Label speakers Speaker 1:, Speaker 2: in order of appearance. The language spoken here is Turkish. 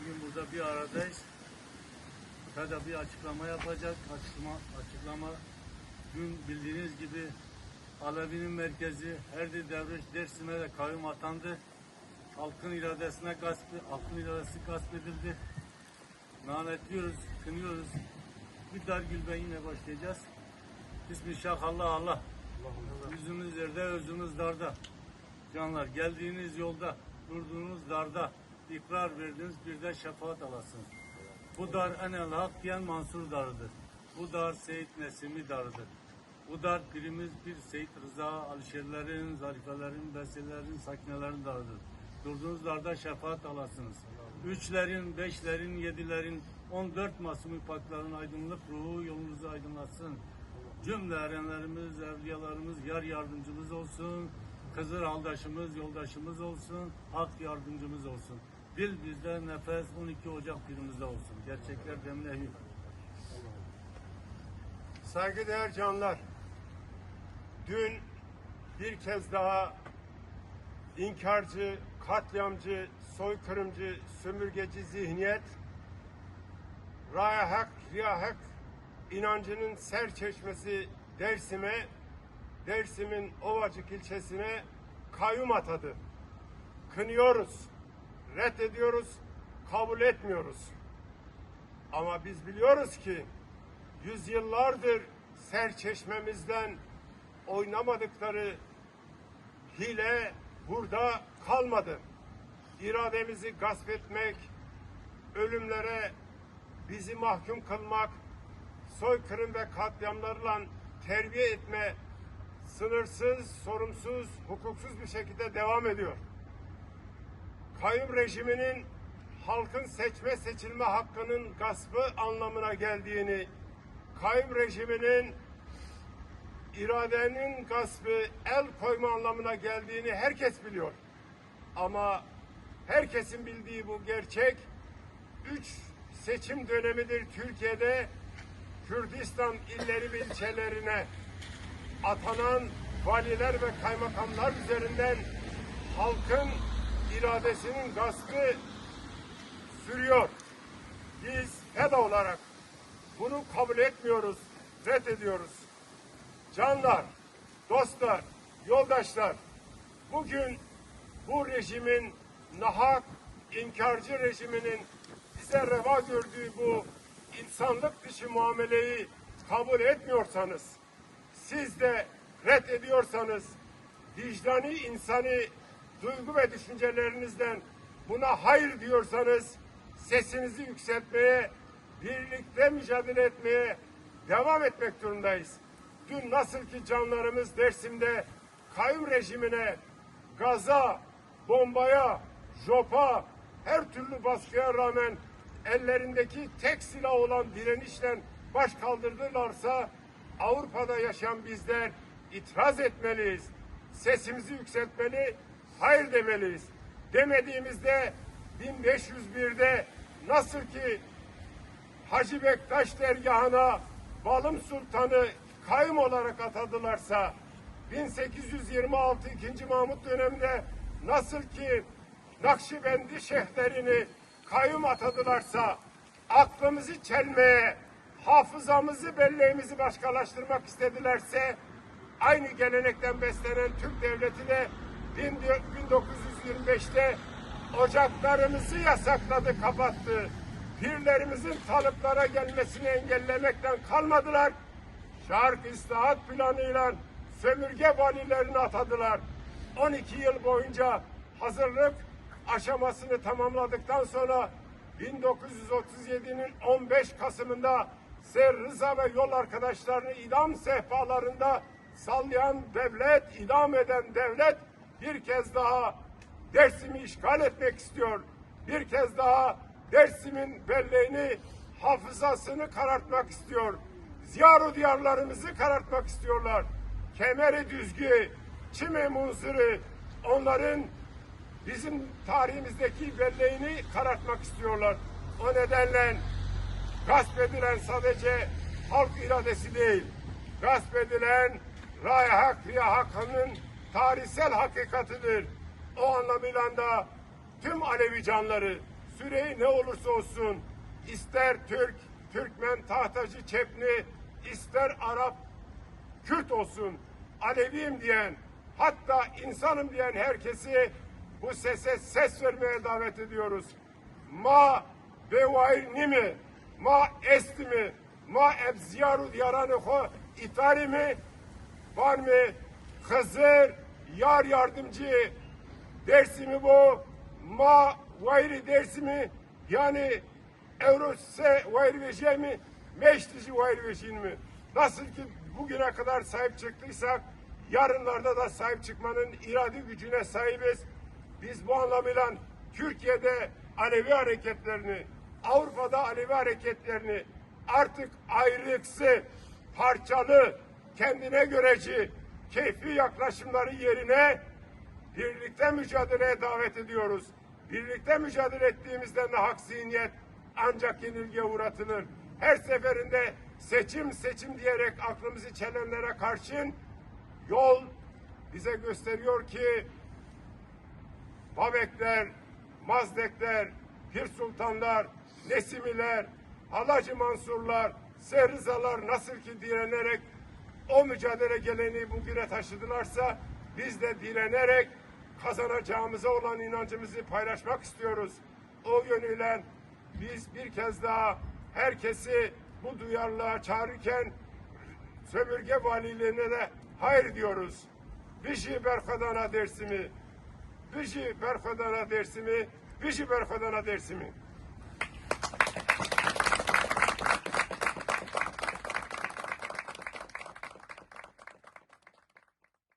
Speaker 1: bugün burada bir aradayız. Tabii bir açıklama yapacak. Açıklama, açıklama dün bildiğiniz gibi Alevi'nin merkezi Herdi Devreş Dersim'e de kayyum atandı. Halkın iradesine gasp, halkın iradesi gasp edildi. Lanetliyoruz, kınıyoruz. Bir dar gülbe yine başlayacağız. Bismillah Allah Allah. Yüzümüz yerde, özümüz darda. Canlar geldiğiniz yolda, durduğunuz darda, ikrar verdiniz bir de şefaat alasın. Bu dar enel hak diyen Mansur darıdır. Bu dar Seyit Nesimi darıdır. Bu dar birimiz bir Seyit Rıza, Alişerlerin, Zarifelerin, Beselerin, Sakinelerin darıdır. Durduğunuz darda şefaat alasınız. Üçlerin, beşlerin, yedilerin, on dört masum pakların aydınlık ruhu yolunuzu aydınlatsın. Cümle erenlerimiz, evliyalarımız yar yardımcımız olsun. Kızır aldaşımız, yoldaşımız olsun. Hak yardımcımız olsun. Dil bizde, nefes 12 Ocak birimizde olsun. Gerçekler hür.
Speaker 2: Saygıdeğer canlar, dün bir kez daha inkarcı, katliamcı, soykırımcı, sömürgeci zihniyet, raya hak, riya hak inancının ser çeşmesi Dersim'e, Dersim'in Ovacık ilçesine kayyum atadı. Kınıyoruz, reddediyoruz, kabul etmiyoruz. Ama biz biliyoruz ki yüzyıllardır serçeşmemizden oynamadıkları hile burada kalmadı. İrademizi gasp etmek, ölümlere bizi mahkum kılmak, soykırım ve katliamlarla terbiye etme sınırsız, sorumsuz, hukuksuz bir şekilde devam ediyor. Kayyum rejiminin halkın seçme seçilme hakkının gaspı anlamına geldiğini, kayyum rejiminin iradenin gaspı, el koyma anlamına geldiğini herkes biliyor. Ama herkesin bildiği bu gerçek, üç seçim dönemidir Türkiye'de Kürdistan illeri ve ilçelerine atanan valiler ve kaymakamlar üzerinden halkın iradesinin gaspı sürüyor. Biz FEDA olarak bunu kabul etmiyoruz, reddediyoruz. Canlar, dostlar, yoldaşlar, bugün bu rejimin nahak, inkarcı rejiminin bize reva gördüğü bu insanlık dışı muameleyi kabul etmiyorsanız, siz de reddediyorsanız, vicdani insani duygu ve düşüncelerinizden buna hayır diyorsanız, sesinizi yükseltmeye, birlikte mücadele etmeye devam etmek durumundayız. Dün nasıl ki canlarımız Dersim'de kayyum rejimine, gaza, bombaya, jopa, her türlü baskıya rağmen ellerindeki tek silah olan direnişle baş kaldırdılarsa Avrupa'da yaşayan bizler itiraz etmeliyiz. Sesimizi yükseltmeli, hayır demeliyiz. Demediğimizde 1501'de nasıl ki Hacı Bektaş dergahına Balım Sultan'ı kayyum olarak atadılarsa 1826 2. Mahmut döneminde nasıl ki Nakşibendi şeyhlerini kayyum atadılarsa aklımızı çelmeye, hafızamızı, belleğimizi başkalaştırmak istedilerse aynı gelenekten beslenen Türk devleti de 1925'te ocaklarımızı yasakladı, kapattı. Pirlerimizin talıplara gelmesini engellemekten kalmadılar. Şark İslahat planıyla sömürge valilerini atadılar. 12 yıl boyunca hazırlık aşamasını tamamladıktan sonra 1937'nin 15 Kasım'ında Ser Rıza ve yol arkadaşlarını idam sehpalarında sallayan devlet, idam eden devlet bir kez daha Dersim'i işgal etmek istiyor. Bir kez daha Dersim'in belleğini, hafızasını karartmak istiyor. Ziyaru diyarlarımızı karartmak istiyorlar. Kemeri düzgü, çime munzırı onların bizim tarihimizdeki belleğini karartmak istiyorlar. O nedenle gasp edilen sadece halk iradesi değil, gasp edilen raya hak, riya hakkının tarihsel hakikatidir. O anlamıyla da tüm Alevi canları, süreyi ne olursa olsun ister Türk, Türkmen, Tahtacı, Çepni, ister Arap, Kürt olsun, Aleviyim diyen, hatta insanım diyen herkesi bu sese ses vermeye davet ediyoruz. Ma bevair mi? Ma esti mi? Ma ebziyaru diyarani ho itari mi? Var mı? Hızır, yar yardımcı dersimi bu. Ma vayri dersimi yani Evrose vayri veşemi meştici vayri veşin mi? Nasıl ki bugüne kadar sahip çıktıysak yarınlarda da sahip çıkmanın iradi gücüne sahibiz. Biz bu anlamıyla Türkiye'de Alevi hareketlerini, Avrupa'da Alevi hareketlerini artık ayrıksı, parçalı, kendine göreci, keyfi yaklaşımları yerine birlikte mücadeleye davet ediyoruz. Birlikte mücadele ettiğimizde nahak zihniyet ancak yenilgiye uğratılır. Her seferinde seçim seçim diyerek aklımızı çelenlere karşın yol bize gösteriyor ki Babekler, Mazdekler, Pir Sultanlar, Nesimiler, Halacı Mansurlar, Serrizalar nasıl ki direnerek o mücadele geleneği bugüne taşıdılarsa biz de direnerek kazanacağımıza olan inancımızı paylaşmak istiyoruz. O yönüyle biz bir kez daha herkesi bu duyarlılığa çağırırken sömürge valiliğine de hayır diyoruz. Bişi berkadana dersimi, Bişi berkadana dersimi, bişi berkadana dersimi.